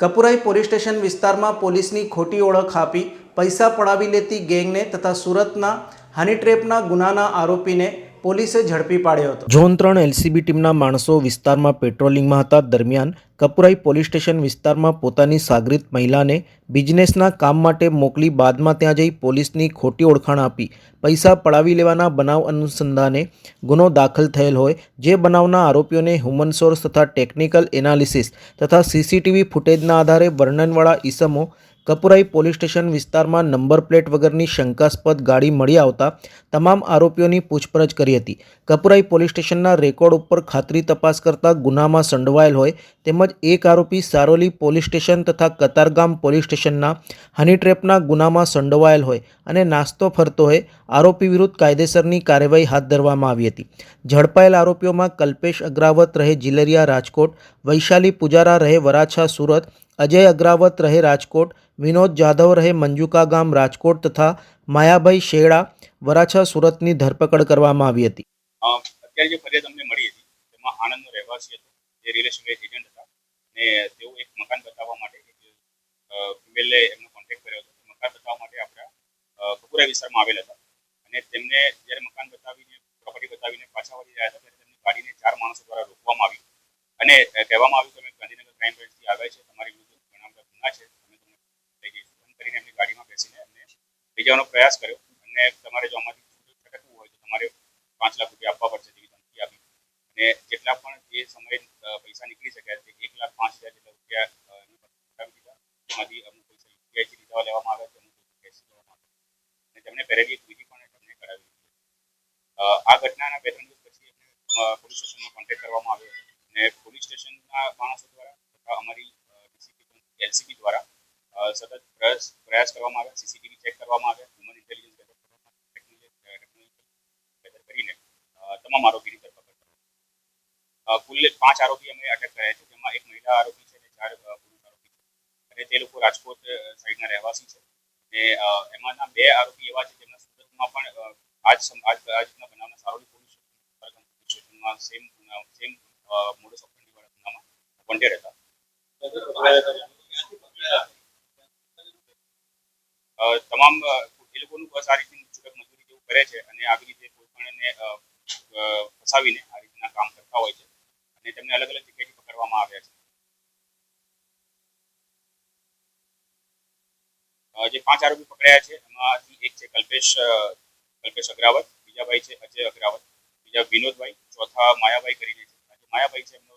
Kapurai police station વિસ્તારમાં પોલીસની ખોટી ઓળખ આપી પૈસા પડાવી લેતી ગેંગને તથા સુરતના હની ટ્રેપના ગુનાના આરોપીને પોલીસે ઝડપી પાડ્યો હતો. ઝોન ત્રણ એલસીબી ટીમના માણસો વિસ્તારમાં પેટ્રોલિંગમાં હતા. દરમિયાન કપુરાઈ પોલીસ સ્ટેશન વિસ્તારમાં પોતાની સાગરિત મહિલાને બિઝનેસના કામ માટે મોકલી બાદમાં ત્યાં જઈ પોલીસની ખોટી ઓળખાણ આપી. પૈસા પડાવી લેવાના બનાવ અનુસંધાને ગુનો દાખલ થયેલ હોય. જે બનાવના આરોપીઓને હ્યુમન સોર્સ તથા ટેકનિકલ એનાલિસિસ તથા સીસીટીવી ફૂટેજના આધારે વર્ણનવાળા ઈસમો કપુરાઈ પોલીસ સ્ટેશન વિસ્તારમાં નંબર પ્લેટ વગરની શંકાસ્પદ ગાડી મળી આવતા તમામ આરોપીઓની પૂછપરછ કરી હતી. કપુરાઈ પોલીસ સ્ટેશનના રેકોર્ડ ઉપર ખાતરી તપાસ કરતા ગુનામાં સંડવાયેલ હોય તેમજ એક આરોપી સારોલી પોલીસ સ્ટેશન તથા કતારગામ પોલીસ સ્ટેશનના હની ટ્રેપના ગુનામાં સંડોવાયેલ હોય અને નાસ્તો ફરતો હોય આરોપી વિરુદ્ધ કાયદેસરની કાર્યવાહી હાથ ધરવામાં આવી હતી. ઝડપાયેલ આરોપીઓમાં કલ્પેશ અગ્રાવત રહે જિલરિયા રાજકોટ, વૈશાલી પુજારા રહે વરાછા સુરત અજય અગ્રાવત રહે રાજકોટ, વિનોદ જાધવ રહે મંજુકા ગામ રાજકોટ તથા માયાભાઈ શેડા વરાછા સુરતની ધરપકડ કરવામાં આવી હતી. અત્યારે જે ફરિયાદ અમને મળી હતી, તેમાં આણંદનો રહેવાસી હતો, જે રિયલ એસ્ટેટ એજન્ટ હતા, ને તેઓ એક મકાન બતાવવા માટે ફિમેલે એમનો કોન્ટેક્ટ કર્યો હતો. મકાન બતાવવા માટે આપણા કપુરા વિસ્તારમાં આવેલા હતા. અને તેમને જ્યારે મકાન બતાવીને પ્રોપર્ટી બતાવીને પાછા વળી રહ્યા હતા, ત્યારે તેમની ગાડીને ચાર માણસો દ્વારા રોકવામાં આવી અને કહેવામાં આવ્યું કે અમે ગાંધીનગર ક્રાઇમ બ્રાન્ચથી આવ્યા છે તમારી વિરુદ્ધ ઘણા બધા ગુના છે અમે તમને લઈ જઈશું એમ કરીને એમની ગાડીમાં બેસીને એમને લઈ જવાનો પ્રયાસ કર્યો અને તમારે જો આમાંથી છૂટું હોય તો તમારે પાંચ લાખ રૂપિયા આપવા પડશે તેવી ધમકી આપી. અને જેટલા પણ જે સમયે પૈસા નીકળી શક્યા તે એક લાખ પાંચ હજાર જેટલા રૂપિયા દીધા. એમાંથી અમુક પૈસા યુપીઆઈથી લીધા લેવામાં આવ્યા છે, અમુક કેશ લેવામાં આવ્યા અને તેમને પહેરેલી એક બીજી પણ તેમને કરાવી આ ઘટનાના બે ત્રણ દિવસ પછી એમને પોલીસ સ્ટેશનમાં કોન્ટેક્ટ કરવામાં આવ્યો. અને પોલીસ સ્ટેશનના માણસો દ્વારા તથા અમારી એલસીબી દ્વારા સતત પ્રયાસ પ્રયાસ કરવામાં આવ્યા. સીસીટીવી ચેક કરવામાં આવ્યા. હ્યુમન ઇન્ટેલિજન્સ કરીને તમામ આરોપીની ધરપકડ કરવામાં કુલ પાંચ આરોપી અમે અટક કર્યા છે, જેમાં એક મહિલા આરોપી છે અને ચાર પુરુષ આરોપી છે. અને તે લોકો રાજકોટ સાઈડના રહેવાસી છે. અને એમાંના બે આરોપી એવા છે જેમના સુરતમાં પણ આજ આજ આજના બનાવના સારોલી પોલીસ સ્ટેશનમાં સેમ સેમ મોડસ ઓપરેન્ડી વાળા ગુનામાં વોન્ટેડ હતા તમામ એ લોકોનું બસ આ રીતની છૂટક મજૂરી જેવું કરે છે અને આવી રીતે કોઈ પણ ફસાવીને આ રીતના કામ કરતા હોય છે અને તેમને અલગ અલગ જગ્યાએથી પકડવામાં આવ્યા છે. જે પાંચ આરોપી પકડાયા છે, એમાંથી એક છે કલ્પેશ કલ્પેશ અગ્રાવત, બીજા ભાઈ છે અજય અગ્રાવત, બીજા વિનોદભાઈ, ચોથા માયાભાઈ કરીને છે. માયાભાઈ છે, એમનો